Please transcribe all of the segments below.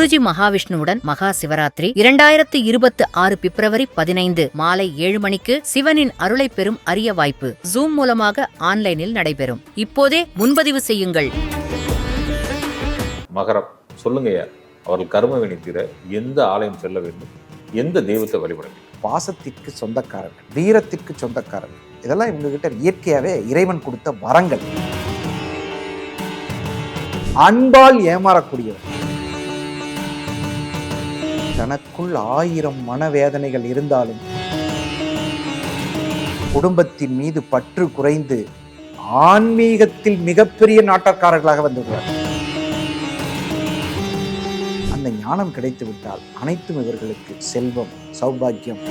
குருஜி மகாவிஷ்ணுவுடன் மகா சிவராத்திரி இரண்டாயிரத்து இருபத்து ஆறு பிப்ரவரி பதினைந்து மாலை ஏழு மணிக்கு சிவனின் அருளை பெறும் அரிய வாய்ப்பு ஜூம் மூலமாக ஆன்லைனில் நடைபெறும். இப்போதே முன்பதிவு செய்யுங்கள். மகரம் சொல்லுங்கய்யா அவர்கள் கர்ம வினை தீர எந்த ஆலயம் செல்ல வேண்டும்? எந்த தெய்வத்தை வழிபட வேண்டும்? பாசத்திற்கு சொந்தக்காரர்கள் வீரத்திற்கு சொந்தக்காரர்கள் இதெல்லாம் இவங்க கிட்ட இயற்கையாவே இறைவன் கொடுத்த வரங்கள். அன்பால் ஏமாறக்கூடியவர் தனக்குள் ஆயிரம் மனவேதனைகள் இருந்தாலும் குடும்பத்தின் மீது பற்று குறைந்து ஆன்மீகத்தில் மிகப்பெரிய நாட்டக்காரர்களாக வந்துள்ளார் அந்த ஞானம் கிடைத்து விட்டால் அனைத்தும் இவர்களுக்கு செல்வம் சௌபாக்கியம்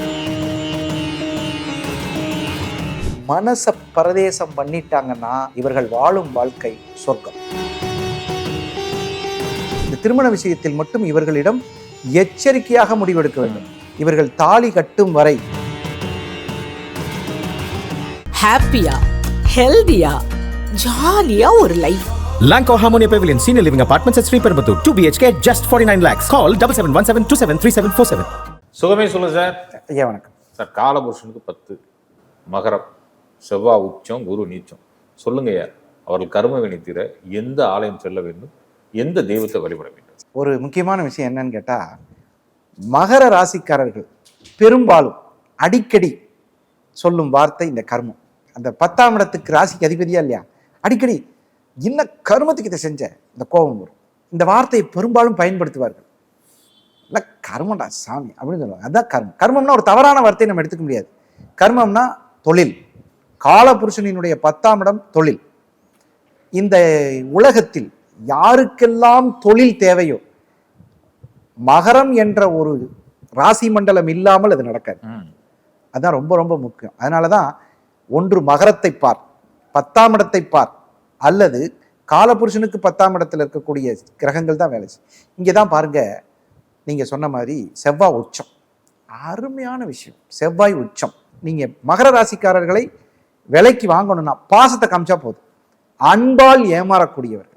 மனச பரதேசம் பண்ணிட்டாங்கன்னா இவர்கள் வாழும் வாழ்க்கை சொர்க்கம். இந்த திருமண விஷயத்தில் மட்டும் இவர்களிடம் எச்சரிக்கையாக முடிவெடுக்க வேண்டும். இவர்கள் தாலி கட்டும் வரை. ஹாப்பியா ஹெல்தியா ஜாலியா ஒரு life Lanco Harmonia Pavilion Senior Living Apartments at Sri Perambuttur. 2 BHK, just 49 lakhs. Call 7717273747. சுகமே சொல்லுங்க சார். ஐயா வணக்கம். சார் காலபுருஷனுக்கு பத்து. மகரம் செவ்வாய் உச்சம் குரு நீச்சம். சொல்லுங்கய்யா அவர்கள் கர்ம வினை தீர எந்த ஆலயம் செல்ல வேண்டும்? எந்த தெய்வத்தை வழிபட வேண்டும்? ஒரு முக்கியமான விஷயம் என்னன்னு கேட்டா மகர ராசிக்காரர்கள் பெரும்பாலும் அடிக்கடி சொல்லும் வார்த்தை இந்த கர்மம். அந்த பத்தாம் இடத்துக்கு ராசிக்கு அதிபதியா இல்லையா? அடிக்கடி என்ன கர்மத்துக்கு இதை செஞ்ச? இந்த கோபம் வரும். இந்த வார்த்தையை பெரும்பாலும் பயன்படுத்துவார்கள். இல்லை கர்மடா சாமி அப்படின்னு சொல்லுவாங்க. அதான் கர்மம். கர்மம்னா ஒரு தவறான வார்த்தையை நம்ம எடுத்துக்க முடியாது. கர்மம்னா தொழில். காலபுருஷனினுடைய பத்தாம் இடம் தொழில். இந்த உலகத்தில் யாருக்கெல்லாம் தொழில் தேவையோ மகரம் என்ற ஒரு ராசி மண்டலம் இல்லாமல் அது நடக்காது. அதான் ரொம்ப ரொம்ப முக்கியம். அதனால தான் ஒன்று மகரத்தை பார் பத்தாம் இடத்தை பார் அல்லது காலபுருஷனுக்கு பத்தாம் இடத்துல இருக்கக்கூடிய கிரகங்கள் தான் வேலை இங்கே தான் பாருங்க நீங்க சொன்ன மாதிரி செவ்வாய் உச்சம். அருமையான விஷயம். செவ்வாய் உச்சம். நீங்க மகர ராசிக்காரர்களை விலைக்கு வாங்கணும்னா பாசத்தை காமிச்சா போதும். அன்பால் ஏமாறக்கூடியவர்கள்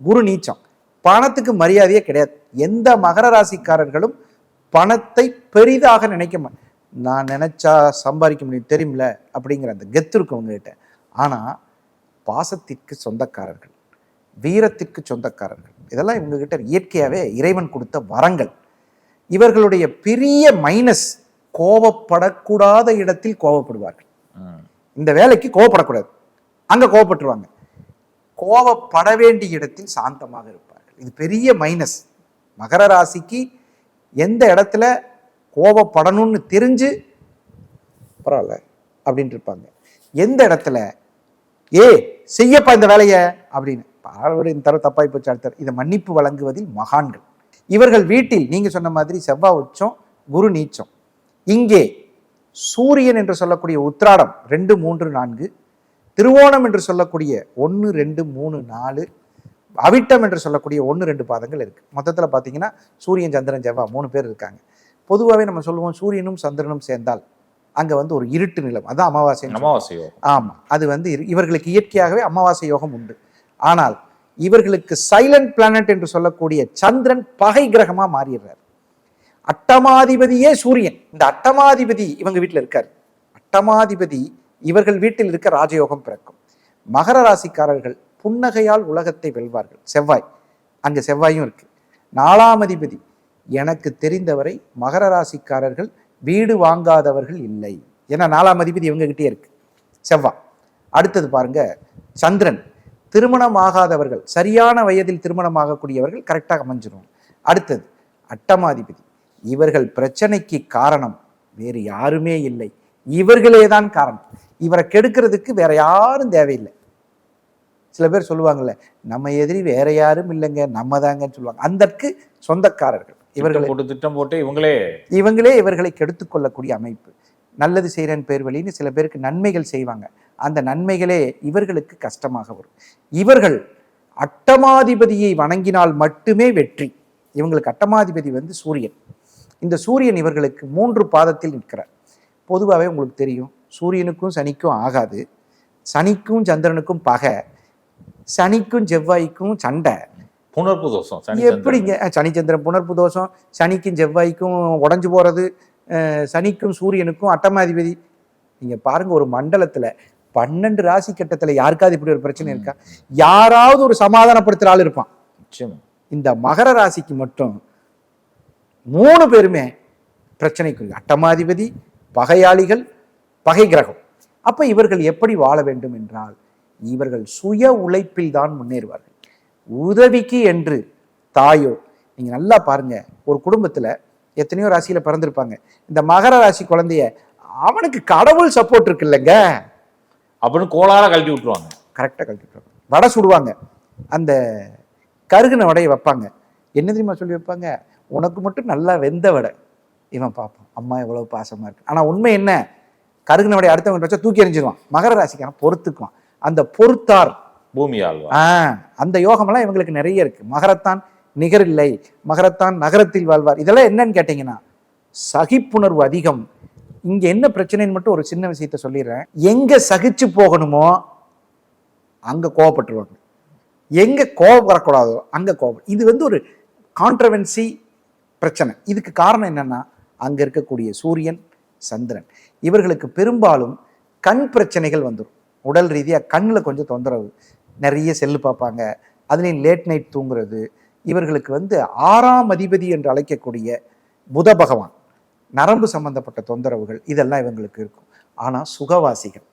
குரு நீச்சம். பணத்துக்கு மரியாதையே கிடையாது. எந்த மகர ராசிக்காரர்களும் பணத்தை பெரிதாக நினைக்க நான் நினைச்சா சம்பாதிக்க முடியும் தெரியுமில்ல அப்படிங்கிற அந்த கெத்து இருக்கும் உங்ககிட்ட ஆனா பாசத்திற்கு சொந்தக்காரர்கள் வீரத்திற்கு சொந்தக்காரர்கள் இதெல்லாம் இவங்க கிட்ட இயற்கையாவே இறைவன் கொடுத்த வரங்கள். இவர்களுடைய பெரிய மைனஸ் கோபப்படக்கூடாத இடத்தில் கோபப்படுவார்கள் ம். இந்த வேலைக்கு கோவப்படக்கூடாது. அங்க கோவப்பட்டுருவாங்க. கோவப்பட வேண்டிய இடத்தில் சாந்தமாக இருப்பார்கள். இது பெரிய மைனஸ் மகர ராசிக்கு எந்த இடத்துல கோவப்படணும்னு தெரிஞ்சு பரவாயில்ல அப்படின்ட்டு இருப்பாங்க. எந்த இடத்துல? ஏ செய்யப்பா இந்த வேலையை அப்படின்னு. பார்வடி இந்த தர தப்பாய் போச்சு அடுத்த இதை மன்னிப்பு வழங்குவதில் மகான்கள். இவர்கள் வீட்டில் நீங்கள் சொன்ன மாதிரி செவ்வாய் உச்சம் குரு நீச்சம். இங்கே சூரியன் என்று சொல்லக்கூடிய உத்ராடம் ரெண்டு மூன்று நான்கு திருவோணம் என்று சொல்லக்கூடிய ஒன்று ரெண்டு மூணு நாலு அவிட்டம் என்று சொல்லக்கூடிய ஒன்று ரெண்டு பாதங்கள் இருக்கு. மொத்தத்தில் பார்த்தீங்கன்னா சூரியன் சந்திரன் செவ்வாய் மூணு பேர் இருக்காங்க. பொதுவாகவே நம்ம சொல்லுவோம் சூரியனும் சந்திரனும் சேர்ந்தால் அங்கே வந்து ஒரு இருட்டு நிலம். அதான் அமாவாசை அமாவாசையோ ஆமாம் அது வந்து இவர்களுக்கு இயற்கையாகவே அமாவாசை யோகம் உண்டு. ஆனால் இவர்களுக்கு சைலண்ட் பிளானட் என்று சொல்லக்கூடிய சந்திரன் பகை கிரகமா மாறிடுறார். அட்டமாதிபதியே சூரியன். இந்த அட்டமாதிபதி இவங்க வீட்டில் இருக்கார். அட்டமாதிபதி இவர்கள் வீட்டில் இருக்க ராஜயோகம் பிறக்கும். மகர ராசிக்காரர்கள் புன்னகையால் உலகத்தை வெல்வார்கள். செவ்வாய். அங்க செவ்வாயும் இருக்கு. நாலாம் அதிபதி. எனக்கு தெரிந்தவரை மகர ராசிக்காரர்கள் வீடு வாங்காதவர்கள் இல்லை. ஏன்னா நாலாம் அதிபதி இவங்ககிட்டே இருக்கு. செவ்வாய். அடுத்தது பாருங்க சந்திரன். திருமணம் ஆகாதவர்கள் சரியான வயதில் திருமணம் ஆகக்கூடியவர்கள் கரெக்டாக அமைஞ்சிடும் அடுத்தது அட்டமாதிபதி. இவர்கள் பிரச்சனைக்கு காரணம் வேறு யாருமே இல்லை. இவர்களே தான் காரணம். இவரை கெடுக்கிறதுக்கு வேற யாரும் தேவையில்லை. சில பேர் சொல்லுவாங்கல்ல நம்ம எதிரி வேற யாரும் இல்லைங்க நம்ம தாங்கன்னு சொல்லுவாங்க. அந்தற்கு சொந்தக்காரர்கள். இவர்களை போட்டு திட்டம் போட்டு இவங்களே இவங்களே இவர்களை கெடுத்துக் கொள்ளக்கூடிய அமைப்பு. நல்லது செய்கிறேன் பேர் வழின்னு சில பேருக்கு நன்மைகள் செய்வாங்க. அந்த நன்மைகளே இவர்களுக்கு கஷ்டமாக வரும். இவர்கள் அட்டமாதிபதியை வணங்கினால் மட்டுமே வெற்றி. இவங்களுக்கு அட்டமாதிபதி வந்து சூரியன். இந்த சூரியன் இவர்களுக்கு மூன்று பாதத்தில் நிற்கிறார். பொதுவாகவே உங்களுக்கு தெரியும் சூரியனுக்கும் சனிக்கும் ஆகாது. சனிக்கும் சந்திரனுக்கும் பகை. சனிக்கும் செவ்வாய்க்கும் சண்டை. புனர்ப்பு தோஷம் எப்படிங்க? அஹ், சனி சந்திரன் புனர்ப்பு தோஷம் சனிக்கும் செவ்வாய்க்கும் உடஞ்சு போறது அஹ், சனிக்கும் சூரியனுக்கும் அட்டமாதிபதி. நீங்க பாருங்க ஒரு மண்டலத்துல பன்னெண்டு ராசி கட்டத்துல யாருக்காவது இப்படி ஒரு பிரச்சனை இருக்கா? யாராவது ஒரு சமாதானப்படுத்துற ஆள் இருப்பான். இந்த மகர ராசிக்கு மட்டும் மூணு பேருமே பிரச்சனைக்குரிய அட்டமாதிபதி பகையாளிகள் பகை கிரகம். அப்ப இவர்கள் எப்படி வாழ வேண்டும் என்றால் இவர்கள் சுய உழைப்பில் தான் முன்னேறுவார்கள். உதவிக்கு என்று தாயோ நீங்க நல்லா பாருங்க ஒரு குடும்பத்துல எத்தனையோ ராசியில பிறந்திருப்பாங்க. இந்த மகர ராசி குழந்தைய அவனுக்கு கடவுள் சப்போர்ட் இருக்கு இல்லைங்க. அப்படின்னு கோளார கழட்டி விட்டுருவாங்க. கரெக்டாக கழட்டிட்டு வடை சுடுவாங்க. அந்த கருகின வடையை வைப்பாங்க. என்ன தெரியுமா சொல்லி வைப்பாங்க? உனக்கு மட்டும் நல்லா வெந்த வடை. இவன் பார்ப்பான் அம்மா எவ்வளவு பாசமா இருக்கு. ஆனா உண்மை என்ன? கருகின வடை அடுத்தவங்க வச்சா தூக்கி எறிஞ்சிருவான். மகர ராசிக்காரன் பொறுத்துக்குவான். அந்த பொறுத்தார். பூமி ஆழ்வா ஆ அந்த யோகமெல்லாம் இவங்களுக்கு நிறைய இருக்கு. மகரத்தான் நிகரில்லை. மகரத்தான் நகரத்தில் வாழ்வார். இதெல்லாம் என்னன்னு கேட்டீங்கன்னா சகிப்புணர்வு அதிகம். இங்க என்ன பிரச்சனைன்னு மட்டும் ஒரு சின்ன விஷயத்த சொல்லிடுறேன். எங்க சகிச்சு போகணுமோ அங்க கோவப்பட்டுருவாங்க. எங்க கோவம் வரக்கூடாதோ அங்க கோவம். இது வந்து ஒரு கான்ட்ரவென்சி பிரச்சனை. இதுக்கு காரணம் என்னன்னா அங்க இருக்கக்கூடிய சூரியன் சந்திரன். இவர்களுக்கு பெரும்பாலும் கண் பிரச்சனைகள் வந்துடும் உடல் ரீதியாக கண்ணில் கொஞ்சம் தொந்தரவு. நிறைய செல்லு பார்ப்பாங்க. அதுலேயும் லேட் நைட் தூங்குறது. இவர்களுக்கு வந்து ஆறாம் அதிபதி என்று அழைக்கக்கூடிய புத பகவான் நரம்பு சம்பந்தப்பட்ட தொந்தரவுகள் இதெல்லாம் இவங்களுக்கு இருக்கும். ஆனால் சுகவாசிகள்.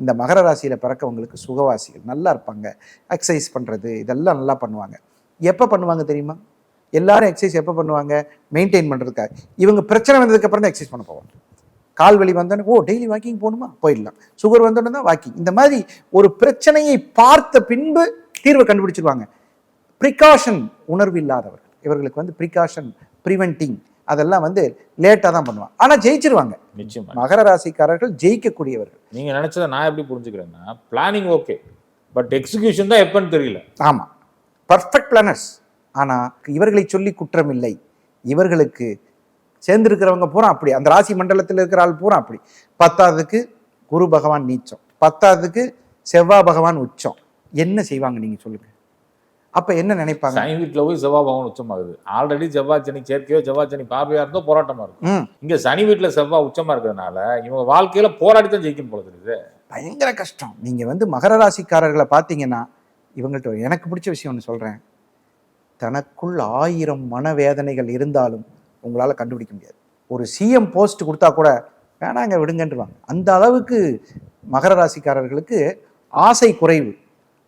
இந்த மகர ராசியில் பிறக்கவங்களுக்கு சுகவாசிகள். நல்லா இருப்பாங்க. எக்ஸசைஸ் பண்ணுறது இதெல்லாம் நல்லா பண்ணுவாங்க. எப்போ பண்ணுவாங்க தெரியுமா? எல்லாரும் எக்ஸசைஸ் எப்போ பண்ணுவாங்க? மெயின்டைன் பண்ணுறதுக்காக இவங்க பிரச்சனை வந்ததுக்கப்புறம் தான் எக்ஸசைஸ் பண்ண போவாங்க. கால் வலி வந்தோடனே ஓ டெய்லி வாக்கிங் போகணுமா? போயிடலாம். சுகர் வந்தோடனே தான் வாக்கிங் இந்த மாதிரி ஒரு பிரச்சனையை பார்த்த பின்பு தீர்வை கண்டுபிடிச்சிருவாங்க. ப்ரிகாஷன் உணர்வு இல்லாதவர்கள் இவர்களுக்கு வந்து ப்ரிகாஷன் ப்ரிவென்டிங் அதெல்லாம் வந்து லேட்டாக தான் பண்ணுவாங்க. ஆனால் ஜெயிச்சிருவாங்க. நிச்சயமா. மகர ராசிக்காரர்கள் ஜெயிக்கக்கூடியவர்கள். நீங்க நினைச்சதை நான் எப்படி புரிஞ்சுக்கிறேன்னா பிளானிங் ஓகே பட் எக்ஸிகியூஷன் தான் எப்பன்னு தெரியல. ஆமாம் பர்ஃபெக்ட் பிளானர்ஸ் ஆனால் இவர்களை சொல்லி குற்றம் இல்லை. இவர்களுக்கு சேர்ந்திருக்கிறவங்க பூரா அப்படி. அந்த ராசி மண்டலத்தில் இருக்கிற ஆள் பூரா அப்படி. பத்தாவதுக்கு குரு பகவான் நீச்சம். பத்தாவதுக்கு செவ்வாய் பகவான் உச்சம். என்ன செய்வாங்க நீங்க சொல்லுங்க. அப்ப என்ன நினைப்பாங்க? சனி வீட்டுல போய் செவ்வாய் பகவான் உச்சமாகுது. ஆல்ரெடி செவ்வாய் சனி சேர்க்கையோ செவ்வாய் சனி பார்வையா இருந்தோ போராட்டமா இருக்கும். இங்க சனி வீட்டுல செவ்வாய் உச்சமா இருக்கிறதுனால இவங்க வாழ்க்கையில போராடி தான் ஜெயிக்கணும் போல தெரியுது பயங்கர கஷ்டம். நீங்க வந்து மகர ராசிக்காரர்களை பார்த்தீங்கன்னா இவங்கள்ட்ட எனக்கு பிடிச்ச விஷயம் ஒன்று சொல்றேன். தனக்குள் ஆயிரம் மனவேதனைகள் இருந்தாலும் உங்களால கண்டுபிடிக்க முடியாது. ஒரு சிஎம் போஸ்ட் கொடுத்தா கூட வேணாங்க விடுங்கன்றுவாங்க. அந்த அளவுக்கு மகர ராசிக்காரர்களுக்கு ஆசை குறைவு.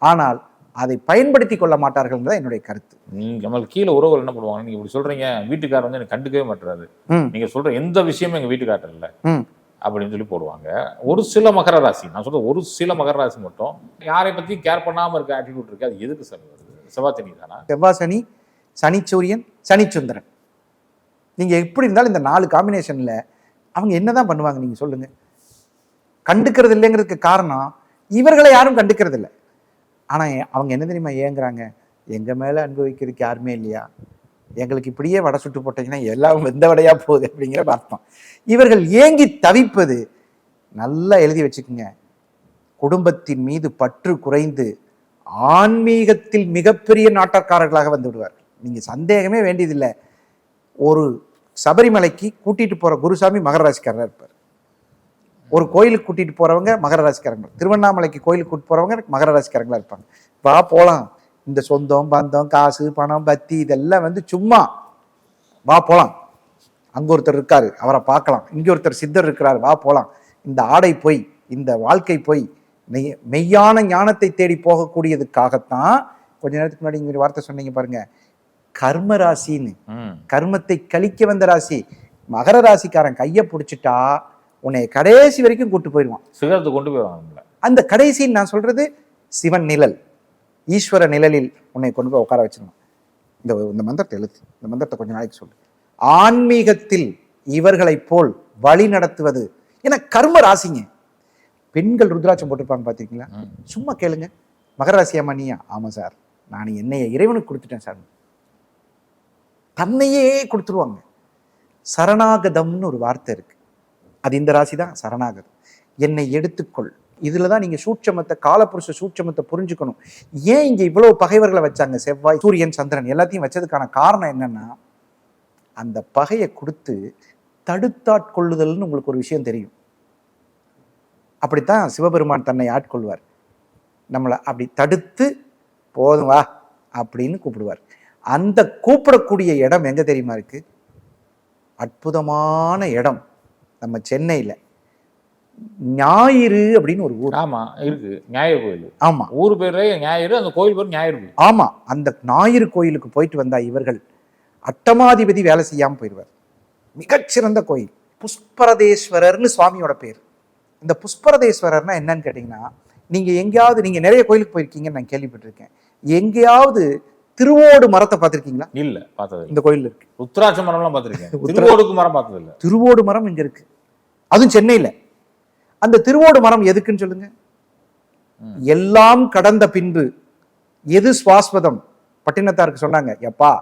ஆனால் அதை பயன்படுத்தி கொள்ள மாட்டார்கள் தான் என்னுடைய கருத்து. நீங்க நம்மளுக்கு கீழே உறவுகள் என்ன பண்ணுவாங்க? நீங்க இப்படி சொல்றீங்க வீட்டுக்காரர் வந்து எனக்கு கண்டுக்கவே மாட்டுறாரு நீங்க சொல்ற எந்த விஷயமும் எங்க வீட்டுக்காரர் இல்ல. அப்படின்னு சொல்லி போடுவாங்க. ஒரு சில மகர ராசி நான் சொல்ற ஒரு சில மகர ராசி மட்டும் யாரை பத்தி கேர் பண்ணாம இருக்க ஆட்டிடியூட் இருக்கு. அது எதுக்கு சார்? செவ்வாய் சனி தானா? செவ்வாய் சனி சனிச்சூரியன் சனிச்சுந்திரன். நீங்கள் எப்படி இருந்தாலும் இந்த நாலு காம்பினேஷனில் அவங்க என்ன தான் பண்ணுவாங்க நீங்கள் சொல்லுங்க. கண்டுக்கிறது இல்லைங்கிறதுக்கு காரணம் இவர்களை யாரும் கண்டுக்கிறது இல்லை. ஆனால் அவங்க என்ன தெரியுமா ஏங்குறாங்க? எங்கள் மேலே அனுபவிக்கிறதுக்கு யாருமே இல்லையா? எங்களுக்கு இப்படியே வடை சுட்டு போட்டீங்கன்னா எல்லாம் வெந்த வடையாக போகுது அப்படிங்கிற அர்த்தம். இவர்கள் ஏங்கி தவிப்பது நல்லா எழுதி வச்சுக்கோங்க. குடும்பத்தின் மீது பற்று குறைந்து ஆன்மீகத்தில் மிகப்பெரிய நாட்டக்காரர்களாக வந்து விடுவார் நீங்கள் சந்தேகமே வேண்டியதில்லை. ஒரு சபரிமலைக்கு கூட்டிகிட்டு போகிற குருசாமி மகர ராசிக்காரராக இருப்பார். ஒரு கோயிலுக்கு கூட்டிகிட்டு போகிறவங்க மகர ராசிக்காரங்க. திருவண்ணாமலைக்கு கோயிலுக்கு கூட்டிட்டு போகிறவங்க மகராசிக்காரங்களா இருப்பாங்க. வா போகலாம் இந்த சொந்தம் பந்தம் காசு பணம் பத்தி இதெல்லாம் வந்து சும்மா வா போகலாம் அங்கே ஒருத்தர் இருக்காரு அவரை பார்க்கலாம். இங்கே ஒருத்தர் சித்தர் இருக்கிறார் வா போகலாம் இந்த ஆடை போய் இந்த வாழ்க்கை போய் மெய்- மெய்யான ஞானத்தை தேடி போகக்கூடியதுக்காகத்தான் கொஞ்ச நேரத்துக்கு முன்னாடி இங்கே வார்த்தை சொன்னீங்க பாருங்கள் கர்ம ராசின்னு. கர்மத்தை கழிக்க வந்த ராசி. மகர ராசிக்காரன் கையை பிடிச்சிட்டா உன்னை கடைசி வரைக்கும் கூட்டு போயிடுவான். சிகரத்தை கொண்டு நம்மள அந்த கடைசின்னு நான் சொல்றது சிவன் நிழல். ஈஸ்வர நிழலில் உன்னை கொண்டு போய் உட்கார வச்சிருவான். இந்த இந்த மந்திரத்தை எழுத்து. இந்த மந்திரத்தை கொஞ்ச நாளைக்கு சொல்லு. ஆன்மீகத்தில் இவர்களைப் போல் வழி நடத்துவது. ஏன்னா கர்ம ராசிங்க. பெண்கள் ருத்ராட்சம் போட்டிருப்பாங்க பார்த்தீங்களா. சும்மா கேளுங்க. மகர ராசி அம்மா நீயா? ஆமாம் சார். நான் என்னைய இறைவனுக்கு கொடுத்துட்டேன் சார். தன்னையே கொடுத்துருவாங்க. சரணாகதம்னு ஒரு வார்த்தை இருக்கு. அது இந்த ராசி தான் சரணாகதம். என்னை எடுத்துக்கொள். இதுல தான் நீங்க சூட்சமத்தை காலப்புருஷ சூட்சமத்தை புரிஞ்சுக்கணும். ஏன் இங்க இவ்வளவு பகைவர்களை வச்சாங்க? செவ்வாய் சூரியன் சந்திரன் எல்லாத்தையும் வச்சதுக்கான காரணம் என்னன்னா அந்த பகையை கொடுத்து தடுத்தாட்கொள்ளுதல்னு உங்களுக்கு ஒரு விஷயம் தெரியும். அப்படித்தான் சிவபெருமான் தன்னை ஆட்கொள்வார். நம்மளை அப்படி தடுத்து போதும் வா அப்படின்னு கூப்பிடுவார். அந்த கூப்பிடக்கூடிய இடம் எங்க தெரியுமா இருக்கு? அற்புதமான இடம் நம்ம சென்னையில. ஞாயிறு அப்படின்னு ஒரு ஊர். ஆமா இருக்கு. ஞாயிறு கோயில். ஆமா. ஊர் பேரே ஞாயிறு அந்த கோயில் பேர் ஞாயிறு கோயில். ஆமா அந்த ஞாயிறு கோயிலுக்கு போயிட்டு வந்தா இவர்கள் அட்டமாதிபதி வேலை செய்யாம போயிடுவார் மிகச்சிறந்த கோயில். புஷ்பரதேஸ்வரர்னு சுவாமியோட பேர். இந்த புஷ்பரதேஸ்வரர்னா என்னன்னு கேட்டிங்கன்னா நீங்க எங்கேயாவது நீங்க நிறைய கோயிலுக்கு போயிருக்கீங்கன்னு நான் கேள்விப்பட்டிருக்கேன். எங்கேயாவது திருவோடு மரத்தை பார்த்திருக்கீங்களா? இல்ல பார்த்தது இந்த கோயில்ல இருக்கு. உத்ராட்ச மரம்லாம் பார்த்திருக்கேன். திருவோடுக்கு மரம் பார்த்தது இல்ல திருவோடு மரம் இங்க இருக்கு. அதுவும் சென்னையில. அந்த திருவோடு மரம் எதுக்குன்னு சொல்லுங்க. எல்லாம் கடந்த பின்பு எது சுவாஸ்பதம் பட்டினத்தாருக்கு சொன்னாங்க எப்பா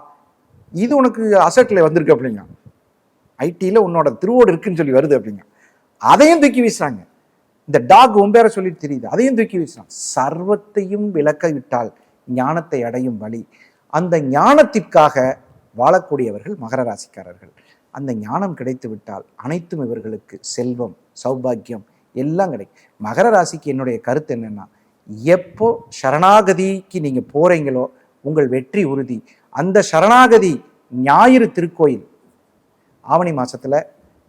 இது உனக்கு அசட்ல வந்திருக்கு அப்படிங்க ஐடியில் உன்னோட திருவோடு இருக்குன்னு சொல்லி வருது அப்படிங்க அதையும் தூக்கி வீசுறாங்க. இந்த டாக் ஒம்பேர சொல்லிட்டு தெரியுது. அதையும் தூக்கி வீசுறாங்க சர்வத்தையும் விளக்க விட்டால் ஞானத்தை அடையும் வழி. அந்த ஞானத்திற்காக வாழக்கூடியவர்கள் மகர ராசிக்காரர்கள். அந்த ஞானம் கிடைத்துவிட்டால் அனைத்தும் இவர்களுக்கு செல்வம் சௌபாக்கியம் எல்லாம் கிடைக்கும். மகர ராசிக்கு என்னுடைய கருத்து என்னென்னா எப்போ சரணாகதிக்கு நீங்கள் போகிறீங்களோ உங்கள் வெற்றி உறுதி. அந்த சரணாகதி ஞாயிறு திருக்கோயில் ஆவணி மாதத்தில்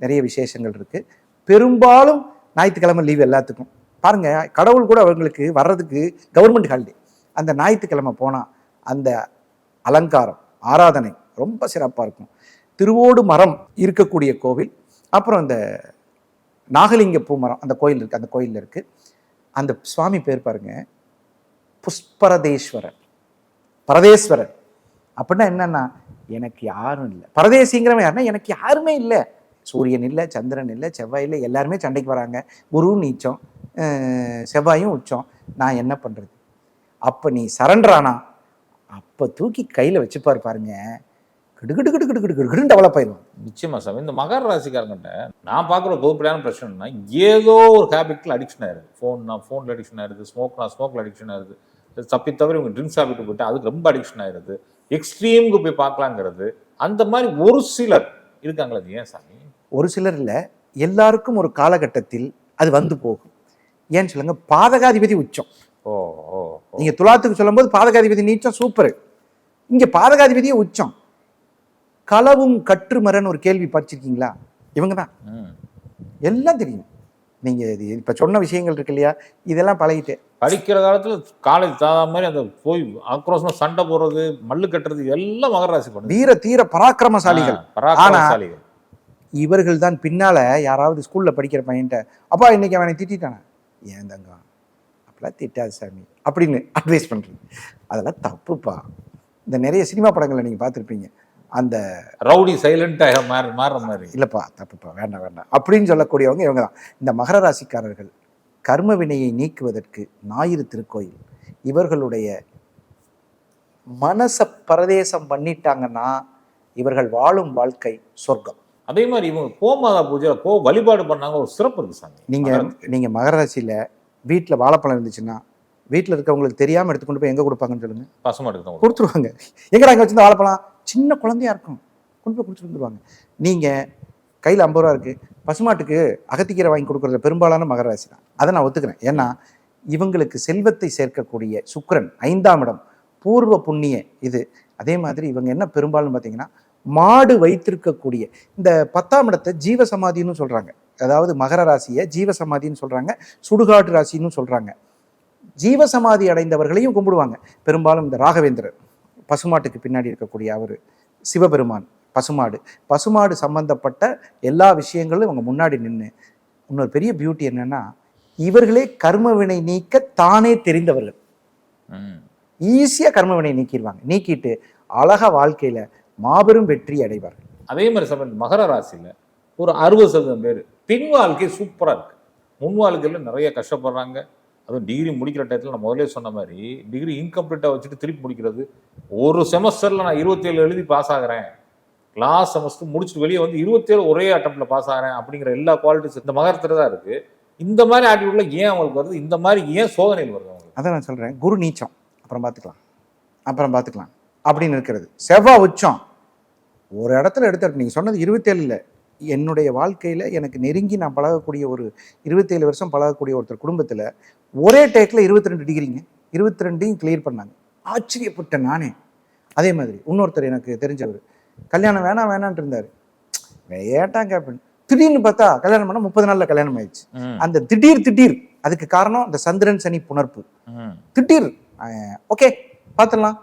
நிறைய விசேஷங்கள் இருக்குது பெரும்பாலும் ஞாயிற்றுக்கிழமை லீவ் எல்லாத்துக்கும். பாருங்கள் கடவுள் கூட அவங்களுக்கு வர்றதுக்கு கவர்மெண்ட் ஹாலிடே அந்த ஞாயிற்றுக்கிழமை போனால் அந்த அலங்காரம் ஆராதனை ரொம்ப சிறப்பாக இருக்கும். திருவோடு மரம் இருக்கக்கூடிய கோவில் அப்புறம் இந்த நாகலிங்க பூமரம் அந்த கோயில் இருக்குது அந்த கோயிலில் இருக்குது அந்த சுவாமி பேர் பாருங்க புஷ்பரதேஸ்வரர் பரதேஸ்வரர். அப்படின்னா என்னன்னா எனக்கு யாரும் இல்லை. பரதேசிங்கிறவன் யாருன்னா எனக்கு யாருமே இல்லை. சூரியன் இல்லை சந்திரன் இல்லை செவ்வாய் இல்லை எல்லாருமே சண்டைக்கு வராங்க. குரு நீச்சம் செவ்வாயும் உச்சம். நான் என்ன பண்ணுறது அப்ப நீ சரண்டரானா? அப்ப தூக்கி கையில வச்சுப்பாரு பாருங்க. கிடுகிடு கிடு கிடு கிடு டெவலப் ஆயிடுவான் நிச்சயமா சாமி. இந்த மகர ராசிக்காரங்கிட்ட நான் பார்க்குற பொதுப்படையான பிரச்சனைனா ஏதோ ஒரு ஹேபிட்ல அடிக்ஷன் ஆயிருது ஃபோன்னா ஃபோனில் அடிக்ஷன் ஆயிருது ஸ்மோக்னா ஸ்மோக்கில் அடிக்ஷன் ஆயிருது தப்பி தவிர இவங்க ட்ரிங்க்ஸ் ஹேபிட் போயிட்டு அதுக்கு ரொம்ப அடிக்ஷன் ஆயிருது எக்ஸ்ட்ரீமுக்கு போய் பார்க்கலாங்கிறது. அந்த மாதிரி ஒரு சிலர் இருக்காங்களே ஏன் சாமி? ஒரு சிலர் இல்ல. எல்லாருக்கும் ஒரு காலகட்டத்தில் அது வந்து போகும். ஏன்னு சொல்லுங்க பாதகாதிபதி உச்சம். நீங்க துலாத்துக்கு சொல்லும்போது பாதகாதிபதி நீச்சம் சூப்பர். இங்க பாதகாதிபதியே உச்சம். களவும் கற்றுமரன் ஒரு கேள்வி படிச்சிருக்கீங்களா? இவங்க தான். எல்லாம் தெரியும். நீங்க இது இப்ப சொன்ன விஷயங்கள் இருக்கு இல்லையா? இதெல்லாம் பழகிட்டு. படிக்கிற காலத்துல காலேஜ் தாதா மாதிரி அந்த போய் ஆக்ரோஷமா சண்டை போடுறது மல்லு கட்டுறது எல்லாம் மகர ராசி பண்ணுது வீர தீர பராக்கிரமசாலிகள். பராக்கிரமசாலிகள். இவர்கள் தான் பின்னால யாராவது ஸ்கூல்ல படிக்கிற பையன்ட்ட அப்பா இன்னைக்கு அவனை திட்டானா ஏன் தங்கம்? அப்படிலாம் திட்டாது சாமி. அப்படின்னு அட்வைஸ் பண்றது. அதெல்லாம் தப்புப்பா. இந்த நிறைய சினிமா படங்களை நீங்க பார்த்திருப்பீங்க. அந்த ரவுடி சைலண்டா மாற மாறுற மாதிரி. இல்லப்பா தப்புப்பா வேண்டாம் வேண்டாம். அப்படின்னு சொல்லக்கூடியவங்க இவங்க தான். இந்த மகர ராசிக்காரர்கள் கர்ம வினையை நீக்குவதற்கு ஞாயிறு திருக்கோயில். இவர்களுடைய மனச பரதேசம் பண்ணிட்டாங்கன்னா இவர்கள் வாழும் வாழ்க்கை சொர்க்கம். அதே மாதிரி இவங்க கோமாதா பூஜை கோ வழிபாடு பண்ணாங்க ஒரு சிறப்பு இருக்கு சாமி. நீங்க மகரத்துக்கு. நீங்க மகர ராசியில வீட்டில் வாழைப்பழம் இருந்துச்சுன்னா வீட்டில் இருக்கவங்களுக்கு தெரியாம எடுத்துக்கொண்டு போய் எங்க கொடுப்பாங்கன்னு சொல்லுங்க. பசுமாட்டுக்கு தான் கொடுக்கும். கொடுத்துருவாங்க. எங்கடா அங்கே வச்சிருந்த வாழைப்பழம்? சின்ன குழந்தையா இருக்கும். கொண்டு போய் கொடுத்துட்டு வந்துருவாங்க. நீங்க கையில் ஐம்பது ரூபா இருக்கு. பசுமாட்டுக்கு அகத்திக்கீரை வாங்கி கொடுக்குறது பெரும்பாலான மகர ராசி தான். அதை நான் ஒத்துக்கிறேன். ஏன்னா இவங்களுக்கு செல்வத்தை சேர்க்கக்கூடிய சுக்கிரன் ஐந்தாம் இடம். பூர்வ புண்ணிய இது. அதே மாதிரி இவங்க என்ன பெரும்பாலும் பார்த்தீங்கன்னா மாடு வைத்திருக்கக்கூடிய இந்த பத்தாம் இடத்தை ஜீவசமாதின்னு சொல்றாங்க. அதாவது மகர ராசியை ஜீவசமாதின்னு சொல்றாங்க சுடுகாட்டு ராசின்னு சொல்றாங்க. ஜீவசமாதி அடைந்தவர்களையும் கும்பிடுவாங்க. பெரும்பாலும் இந்த ராகவேந்திரர் பசுமாட்டுக்கு பின்னாடி இருக்கக்கூடிய அவர் சிவபெருமான் பசுமாடு. பசுமாடு சம்பந்தப்பட்ட எல்லா விஷயங்களும் இவங்க முன்னாடி நின்று இன்னொரு பெரிய பியூட்டி என்னன்னா இவர்களே கர்மவினை நீக்க தானே தெரிந்தவர்கள். ம். ஈஸியா கர்மவினை நீக்கிடுவாங்க நீக்கிட்டு அழகா வாழ்க்கையில மாபெரும் வெற்றி அடைவார்கள். அதே மாதிரி சமயம் மகர ராசியில ஒரு அறுபது சதவீதம் பேர் பின் வாழ்க்கை சூப்பராக இருக்குது முன் வாழ்க்கையில் நிறைய கஷ்டப்படுறாங்க. அதுவும் டிகிரி முடிக்கிற டயத்தில் நான் முதலே சொன்ன மாதிரி டிகிரி இன்கம்ப்ளீட்டாக வச்சுட்டு திருப்பி முடிக்கிறது. ஒரு செமஸ்டரில் நான் இருபத்தேழு எழுதி பாஸ் ஆகிறேன். லாஸ்ட் செமஸ்டர் முடிச்சுட்டு வெளியே வந்து இருபத்தேழு ஒரே அட்டம்ப்டில் பாஸ் ஆகிறேன் அப்படிங்கிற எல்லா குவாலிட்டிஸ் இந்த மகரத்தில் தான் இருக்குது இந்த மாதிரி ஆட்டிடியூடில் ஏன் அவங்களுக்கு வருது? இந்த மாதிரி ஏன் சோதனைகள் வருது அவங்களுக்கு? அதான் நான் சொல்கிறேன் குரு நீச்சம். அப்புறம் பார்த்துக்கலாம். அப்புறம் பார்த்துக்கலாம். அப்படின்னு இருக்கிறது. செவ்வாய் உச்சம். ஒரு இடத்துல எடுத்து நீங்கள் சொன்னது இருபத்தேழு இல்லை என்னுடைய வாழ்க்கையில எனக்கு நெருங்கி நான் பழகக்கூடிய ஒரு இருபத்தேழு வருஷம் பழகக்கூடிய ஒருத்தர் குடும்பத்துல ஒரே டேக்ல இருபத்தி ரெண்டு டிகிரிங்க இருபத்தி ரெண்டையும் கிளியர் பண்ணாங்க. ஆச்சரியப்பட்டேன் நானே. அதே மாதிரி இன்னொருத்தர் எனக்கு தெரிஞ்சவர். கல்யாணம் வேணாம் வேணான்ட்டு இருந்தாரு. ஏட்டாங்க அப்படின்னு திடீர்னு பார்த்தா கல்யாணம் பண்ணா முப்பது நாள்ல கல்யாணம் ஆயிடுச்சு. அந்த திடீர் திடீர் அதுக்கு காரணம் இந்த சந்திரன் சனி புணர்ப்பு. திடீர். ஓகே பார்த்துடலாம்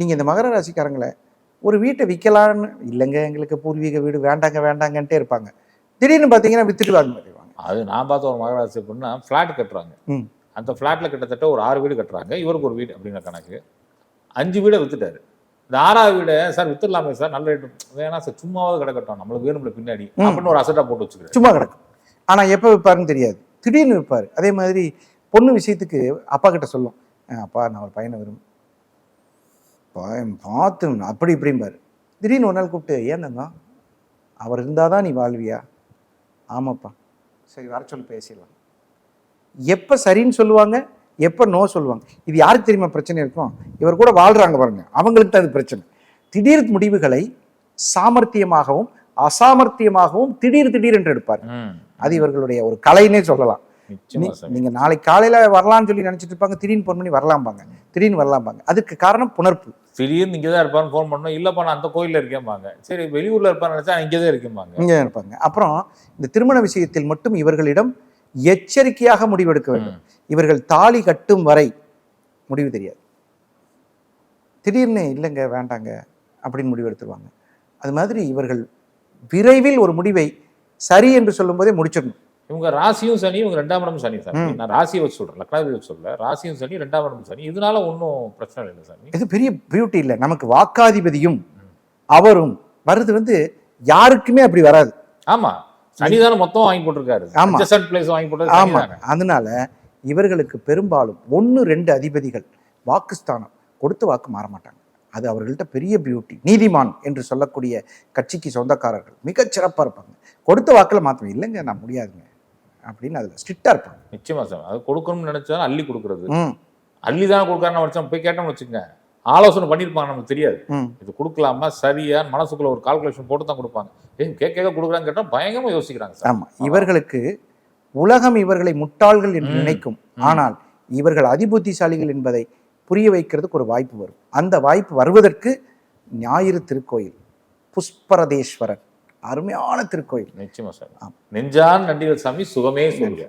நீங்கள் இந்த மகர ராசிக்காரங்களை ஒரு வீட்டை விற்கலான்னு இல்லைங்க எங்களுக்கு பூர்வீக வீடு வேண்டாங்க வேண்டாங்கன்ட்டே இருப்பாங்க. திடீர்னு பார்த்தீங்கன்னா வித்துட்டு வாங்க மாட்டேங்குவாங்க அது நான் பார்த்த ஒரு மகராசி அப்படின்னா ஃப்ளாட் கட்டுறாங்க. அந்த ஃப்ளாட்ல கிட்டத்தட்ட ஒரு ஆறு வீடு கட்டுறாங்க. இவருக்கு ஒரு வீடு அப்படிங்கிற கணக்கு. அஞ்சு வீடை வித்துட்டாரு. இந்த ஆறாவது வீடை சார் வித்துடலாமே சார் நல்ல ரேட்டு வேணாம் சார் சும்மாவது கிடக்கட்டும் நம்மளுக்கு வேணும்ல பின்னாடி. அப்படின்னு ஒரு அசட்டா போட்டு வச்சுக்கிறாரு. சும்மா கிடக்கும். ஆனால் எப்போ விற்பாருன்னு தெரியாது. திடீர்னு விற்பார். அதே மாதிரி பொண்ணு விஷயத்துக்கு அப்பா கிட்ட சொல்லும். "அஹ் அப்பா நான் ஒரு பையனை விரும்பும் பார்த்து அப்படி இப்படிம்பாரு திடீர்னு ஒரு நாள் கூப்பிட்டு ஏன் அவர் இருந்தால் தான் நீ வாழ்வியா? ஆமாப்பா. சரி வர சொல்லி பேசிடலாம். எப்போ சரின்னு சொல்லுவாங்க எப்போ நோ சொல்லுவாங்க. இது யாருக்கு தெரியுமா பிரச்சனை இருக்கும்? இவர் கூட வாழ்றாங்க பாருங்க. அவங்களுக்கு தான் இது பிரச்சனை. திடீர் முடிவுகளை சாமர்த்தியமாகவும் அசாமர்த்தியமாகவும் திடீர் திடீர் என்று எடுப்பார். அது இவர்களுடைய ஒரு கலைன்னே சொல்லலாம். நீங்க நாளைக்கு காலையில வரலாம்னு சொல்லி நினைச்சிட்டு இருப்பாங்க திடீர்னு ஃபோன் பண்ணி வரலாம்பாங்க. திடீர்னு வரலாம்பாங்க. அதுக்கு காரணம் புணர்ப்பு. திடீர்னு இங்கே தான் இருப்பான்னு ஃபோன் பண்ணோம். இல்லைப்பா நான் அந்த கோயிலில் இருக்கேன்பாங்க சரி வெளியூர்ல இருப்பான்னு நினைச்சா இங்கே தான் இருக்கேன்பாங்க இங்கே இருப்பாங்க. அப்புறம் இந்த திருமண விஷயத்தில் மட்டும் இவர்களிடம் எச்சரிக்கையாக முடிவெடுக்க வேண்டும். இவர்கள் தாலி கட்டும் வரை முடிவு தெரியாது. திடீர்னு இல்லைங்க வேண்டாங்க அப்படின்னு முடிவெடுத்துருவாங்க அது மாதிரி இவர்கள் விரைவில் ஒரு முடிவை சரி என்று சொல்லும்போதே முடிச்சிடணும். இவங்க ராசியும் சனி இவங்க ரெண்டாம் இடம் சனி சார். நான் ராசியை வச்சு சொல்றேன் லக்னாதிபதி வச்சு சொல்ல ராசியும் சனி ரெண்டாம் இடம் சனி. இதனால ஒன்றும் பிரச்சனை இல்லை சாமி. இது பெரிய பியூட்டி இல்லை. நமக்கு வாக்காதிபதியும் அவரும் வர்றது வந்து யாருக்குமே அப்படி வராது. ஆமா. சனி தானே மொத்தம் வாங்கி போட்டிருக்காரு. ஆமா. அட்ஜஸ்டன்ட் பிளேஸ் வாங்கி போட்டது சனி ஆமா. தானே. அதனால இவர்களுக்கு பெரும்பாலும் ஒன்று ரெண்டு அதிபதிகள் வாக்குஸ்தானம் கொடுத்த வாக்கு மாற மாட்டாங்க. அது அவர்கள்ட்ட பெரிய பியூட்டி நீதிமான் என்று சொல்லக்கூடிய கட்சிக்கு சொந்தக்காரர்கள் மிகச் சிறப்பாக இருப்பாங்க. கொடுத்த வாக்கில் மாற்றணும் இல்லைங்க நான் முடியாதுங்க. அப்படின்னு அதில் ஸ்ட்ரிக்டாக இருப்பாங்க. நிச்சயமா சார். அது கொடுக்கணும்னு நினைச்சா அள்ளி கொடுக்கறது. அள்ளி தானே கொடுக்காருன்னு வச்சோம் போய் கேட்டோம்னு வச்சுக்கோங்க. ஆலோசனை பண்ணியிருப்பாங்க நமக்கு தெரியாது. இது கொடுக்கலாமா சரியா மனசுக்குள்ள ஒரு கால்குலேஷன் போட்டு தான் கொடுப்பாங்க. ஏய் கேட்க கேட்க கொடுக்குறான்னு கேட்டா பயங்கரமா யோசிக்கிறாங்க சார். ஆமாம் இவர்களுக்கு உலகம் இவர்களை முட்டாள்கள் என்று. நினைக்கும். ஆனால் இவர்கள் அதிபுத்திசாலிகள் என்பதை புரிய வைக்கிறதுக்கு ஒரு வாய்ப்பு வரும். அந்த வாய்ப்பு வருவதற்கு ஞாயிறு திருக்கோயில் புஷ்பரதேஸ்வரர். அருமையான திருக்கோயில். நிச்சயமா சார். நெஞ்சான் நண்டிகள் சாமி சுகமே சொல்லுங்க.